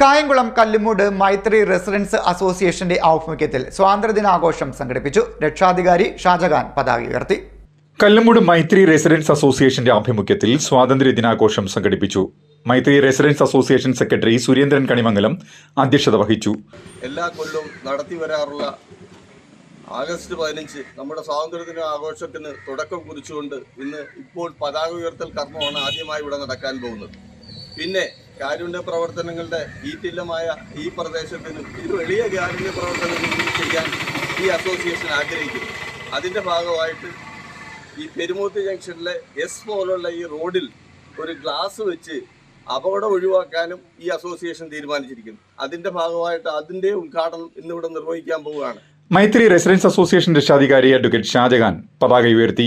കായംകുളം കല്ലുമൂട് മൈത്രി residence അസോസിയേഷന്റെ ആഭിമുഖ്യത്തിൽ സ്വാതന്ത്ര്യദിനാഘോഷം സംഘടിപ്പിച്ചു. രക്ഷാധികാരി ഷാജഹാൻ പതാക ഉയർത്തി. കല്ലുമൂട് മൈത്രി റെസിഡൻസ് അസോസിയേഷന്റെ ആഭിമുഖ്യത്തിൽ സ്വാതന്ത്ര്യ ദിനാഘോഷം സംഘടിപ്പിച്ചു. Maithri residents association secretary Surendran Kanimangalam അധ്യക്ഷത വഹിച്ചു. എല്ലാ കൊല്ലവും നടത്തി വരാറുള്ള ആഗസ്റ്റ് പതിനഞ്ച് നമ്മുടെ സ്വാതന്ത്ര്യദിന ആഘോഷത്തിന് തുടക്കം കുറിച്ചുകൊണ്ട് ഇന്ന് ഇപ്പോൾ പതാക ഉയർത്തൽ കർമ്മമാണ് ആദ്യമായി ഇവിടെ നടക്കാൻ പോകുന്നത്. പിന്നെ കാരുണ്യ പ്രവർത്തനങ്ങളുടെ ഈറ്റില്ലമായ ഈ പ്രദേശത്തിന് ഈ വലിയ കാരുണ്യ പ്രവർത്തനങ്ങൾ ചെയ്യാൻ ഈ അസോസിയേഷൻ ആഗ്രഹിക്കുന്നു. അതിന്റെ ഭാഗമായിട്ട് ഈ പെരുമൂത്ത് ജംഗ്ഷനിലെ എസ് പോലുള്ള ഈ റോഡിൽ ഒരു ഗ്ലാസ് വെച്ച് അപകടം ഒഴിവാക്കാനും ഈ അസോസിയേഷൻ തീരുമാനിച്ചിരിക്കുന്നു. അതിന്റെ ഭാഗമായിട്ട് അതിന്റെ ഉദ്ഘാടനം ഇന്നിവിടെ നിർവഹിക്കാൻ പോവുകയാണ്. മൈത്രി റെസിഡൻസ് അസോസിയേഷൻ രക്ഷാധികാരി അഡ്വക്കേറ്റ് ഷാജഹാൻ പതാക ഉയർത്തി.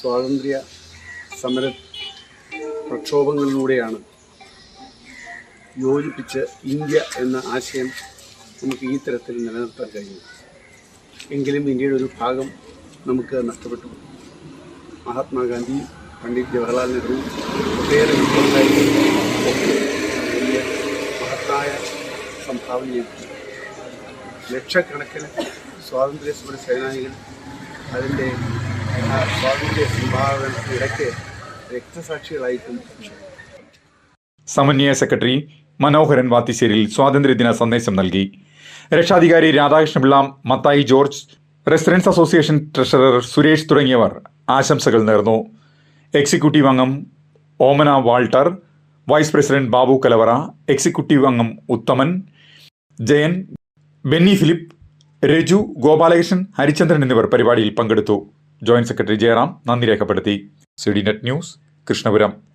സ്വാതന്ത്ര്യ സമര പ്രക്ഷോഭങ്ങളിലൂടെയാണ് യോജിപ്പിച്ച് ഇന്ത്യ എന്ന ആശയം നമുക്ക് ഈ തരത്തിൽ നിലനിർത്താൻ കഴിയും എങ്കിലും ഇന്ത്യയുടെ ഒരു ഭാഗം നമുക്ക് നഷ്ടപ്പെട്ടു. മഹാത്മാഗാന്ധി പണ്ഡിറ്റ് ജവഹർലാൽ നെഹ്റു ഒട്ടേറെ വലിയ മഹത്തായ സംഭാവന ലക്ഷക്കണക്കിന് സ്വാതന്ത്ര്യ സമര സേനാനികൾ അതിന്റെ സമന്വയ സെക്രട്ടറി മനോഹരൻ വാത്തിശ്ശേരിയിൽ സ്വാതന്ത്ര്യദിന സന്ദേശം നൽകി. രക്ഷാധികാരി Radhakrishna Pillai Mathai George residents association treasurer Suresh തുടങ്ങിയവർ ആശംസകൾ നേർന്നു. എക്സിക്യൂട്ടീവ് അംഗം Omana Walter vice president Babu Kalavara executive അംഗം ഉത്തമൻ ജയൻ ബെന്നി ഫിലിപ്പ് രജു ഗോപാലകൃഷ്ണൻ ഹരിചന്ദ്രൻ എന്നിവർ പരിപാടിയിൽ പങ്കെടുത്തു. ജോയിന്റ് സെക്രട്ടറി ജയറാം നന്ദി രേഖപ്പെടുത്തി. C D net news Krishnapuram.